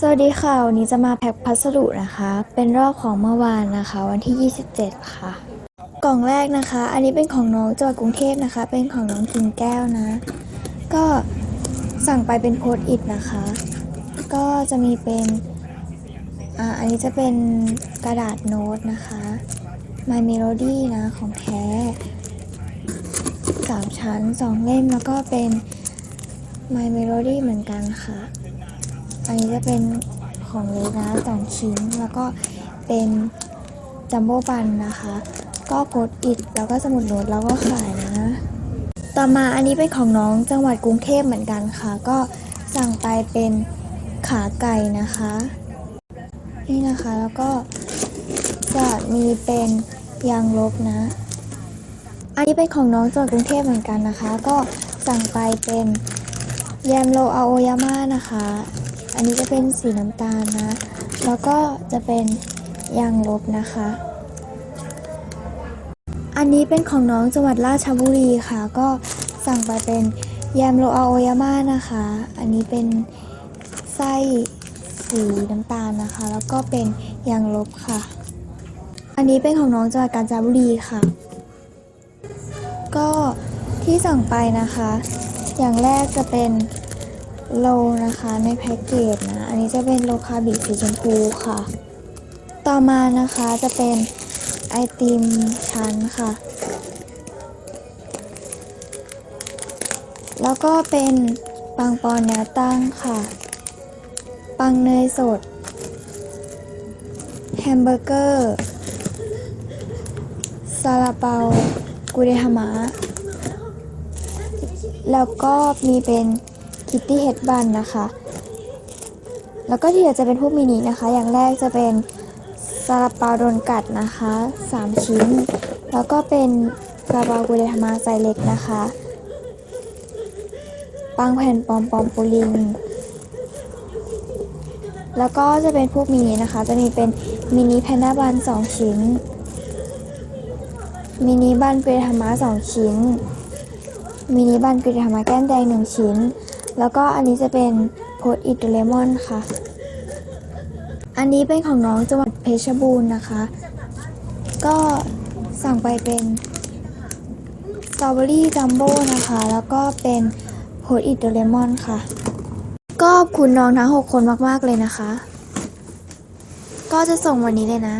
สวัสดีค่ะ วันนี้จะมาแพ็คพัสดุนะคะ เป็นรอบของเมื่อวานนะคะ วันที่ 27 ค่ะ กล่องแรกนะคะ อันนี้เป็นของน้องจังหวัดกรุงเทพนะคะ เป็นของน้องกิ่งแก้วนะ ก็สั่งไปเป็นโพสต์อิทนะคะ ก็จะมีเป็นอ่าอันนี้จะเป็นกระดาษโน้ตนะคะ My Melody นะ ของแท้สามชั้นสองเล่มแล้วก็เป็น My Melody เหมือนกันค่ะ อันนี้จะเป็นของเล็กนะสองชิ้น แล้วก็เป็นจัมโบ้บันนะคะ ก็โพสต์อิดแล้วก็สมุดโน้ตแล้วก็ขายนะ ต่อมาอันนี้เป็นของน้องจังหวัดกรุงเทพเหมือนกันค่ะ ก็สั่งไปเป็นขาไก่นะคะ นี่นะคะแล้วก็จะมีเป็นยางลบนะ อันนี้เป็นของน้องจังหวัดกรุงเทพเหมือนกันนะคะ ก็สั่งไปเป็นแยมโรอาโอยาม่านะคะ อันนี้จะเป็นสีน้ำตาลนะ แล้วก็จะเป็นยางลบนะคะ อันนี้เป็นของน้องจังหวัดราชบุรีค่ะ ก็สั่งไปเป็นแยมโรอาโอยาม่านะคะ อันนี้เป็นไส้สีน้ำตาลนะคะ แล้วก็เป็นยางลบค่ะ อันนี้เป็นของน้องจังหวัดกาญจนบุรีค่ะ ก็ที่สั่งไปนะคะ อย่างแรกจะเป็น โลนะคะในแพ็กเกจนะ อันนี้จะเป็นโลคาบิสีชมพูค่ะ ต่อมานะคะจะเป็นไอติมชั้นค่ะ แล้วก็เป็นปังปอนแนวตั้งค่ะ ปังเนยสด แฮมเบอร์เกอร์ซาลาเปากุเดฮามะ แล้วก็มีเป็น คิตตี้เฮดบันนะคะ แล้วก็ที่เหลือจะเป็นพวกมินินะคะ อย่างแรกจะเป็นซาลาเปาโดนกัดนะคะ 3 ชิ้น แล้วก็เป็นซาลาเปากุเดฮามะไซส์เล็กนะคะปังแผ่นปอมปอมปูลิง แล้วก็จะเป็นพวกมินินะคะ จะมีเป็นมินิแพนด้าบัน2 ชิ้น มินิบันเกรทามาสองชิ้นมินิบันเกรทามาแก้มแดงหนึ่งชิ้น แล้วก็อันนี้จะเป็นโพสอิตเลมอนค่ะ อันนี้เป็นของน้องจังหวัดเพชรบูรณ์นะคะ ก็สั่งไปเป็นสตรอเบอรี่จัมโบ้นะคะ แล้วก็เป็นโพสอิตเลมอนค่ะ ก็ขอบคุณน้องทั้ง 6 คนมาก ๆ เลยนะคะ ก็จะส่งวันนี้เลยนะ